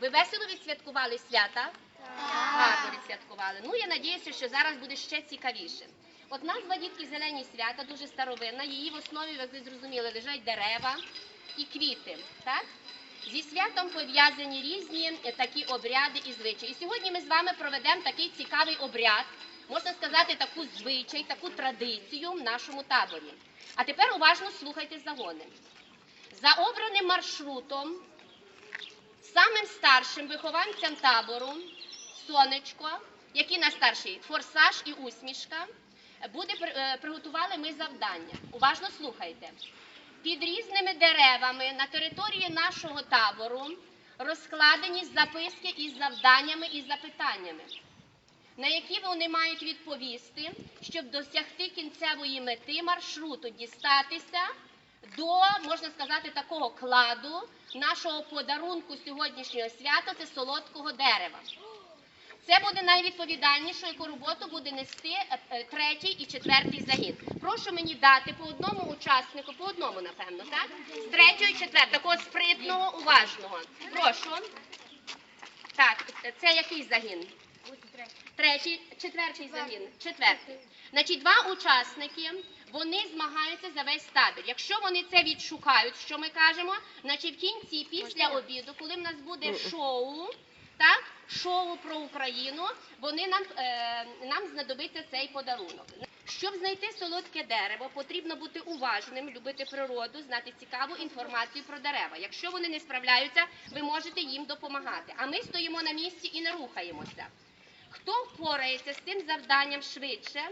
Ви весело відсвяткували свята? Гарно відсвяткували. Ну, я надіюся, що зараз буде ще цікавіше. От назва дітки зелені свята дуже старовинна. Її в основі, як ви зрозуміли, лежать дерева і квіти. Так? Зі святом пов'язані різні е, такі обряди і звичаї. І сьогодні ми з вами проведемо такий цікавий обряд, можна сказати, таку звичай, таку традицію в нашому таборі. А тепер уважно слухайте загони. За обраним маршрутом самим старшим вихованцям табору сонечко, який на старший форсаж і усмішка, буде е, приготували ми завдання. Уважно слухайте. Під різними деревами на території нашого табору розкладені записки із завданнями і запитаннями, на які вони мають відповісти, щоб досягти кінцевої мети маршруту, дістатися до, можна сказати, такого кладу нашого подарунку сьогоднішнього свята це солодкого дерева. Це буде найвідповідальніше, яку роботу буде нести е, е, третій і четвертий загін. Прошу мені дати по одному учаснику, по одному, напевно, так? З третього і четвертого, такого спритного, уважного. Прошу. Так, це який загін? Третій, четвертий загін. Четвертий. Значить, два учасники. Вони змагаються за весь табір. Якщо вони це відшукають, що ми кажемо, значить в кінці, після обіду, коли в нас буде шоу, так, шоу про Україну, вони нам, е, нам знадобиться цей подарунок. Щоб знайти солодке дерево, потрібно бути уважним, любити природу, знати цікаву інформацію про дерева. Якщо вони не справляються, ви можете їм допомагати. А ми стоїмо на місці і не рухаємося. Хто впорається з цим завданням швидше,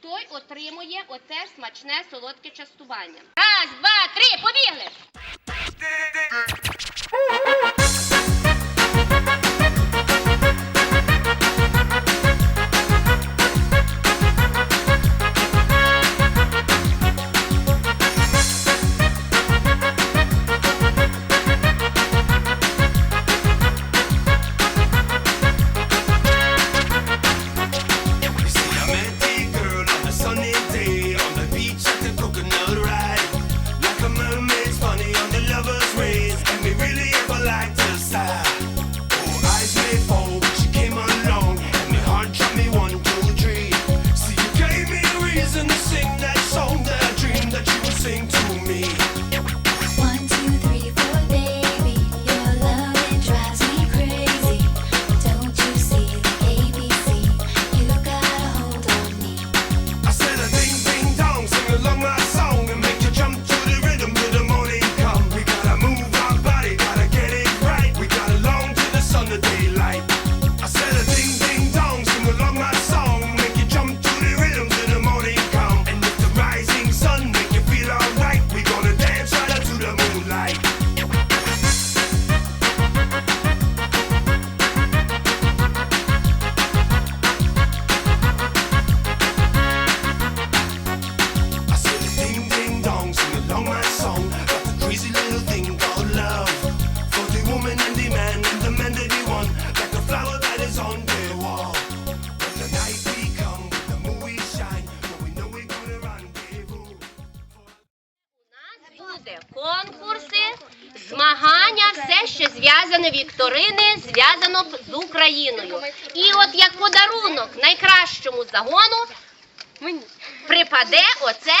той отримує оце смачне солодке частування. Раз, два, три, побігли! Зв'язане вікторини, зв'язано з Україною. І от як подарунок найкращому загону припаде оце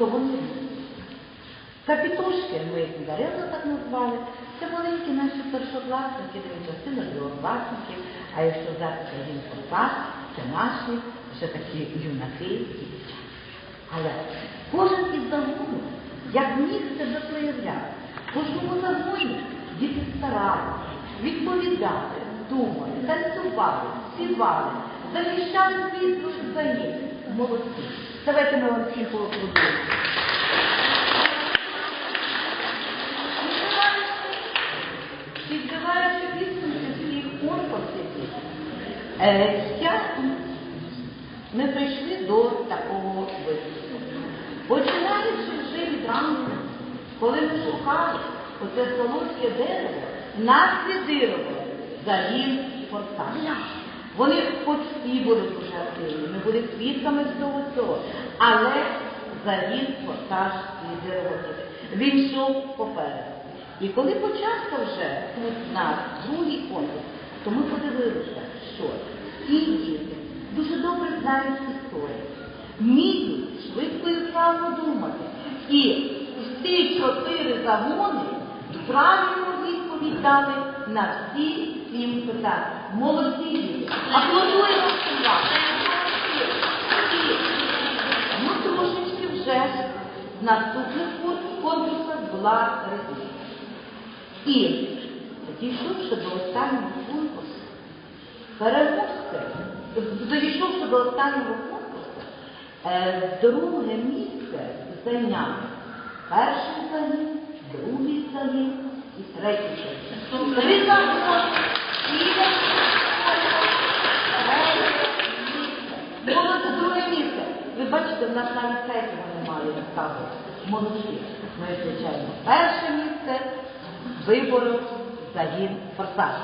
то вони. Капітошки ми їх даремно так назвали. Це маленькі наші першокласники, дві частини другокласників, а якщо взяти один клас, це наші вже такі юнаки і дівчата. Але кожен із загонів, як міг себе проявляти, кожному загоні діти старалися, відповідали, думали, танцювали, співали, захищали свій загін. Молодці. Давайте ми вам всіх поаплодуємо. Відкриваючи підсумки всіх конкурсів, е, я ми прийшли до такого висновку. Починаючи вже від ранку, коли ми шукали оце солодке дерево, нас віддирували загін форсаж. Вони хоч і були дуже активні, ми були свідками всього цього, але загін форсаж віддирував. Він йшов попереду. І коли почався вже тут наш другий конкурс, то ми подивилися, що ці діти дуже добре знають історію, вміють швидко і правильно думати. І всі чотири загони правильно відповідь дали на всі сім питань. Молодці діти. Аплодуємо всім вам. Ну, трошечки вже в наступних кон- конкурсах була різниця. І дійшовши до останнього конкурсу, переможцем, дійшовши до останнього конкурсу, е, друге місце зайняв перший загін, другий загін і третій загін. Загони. Друге місце. Ви бачите, в нас навіть третього немає розказу. Молодці. Ми, звичайно, перше місце вибору загін форсаж.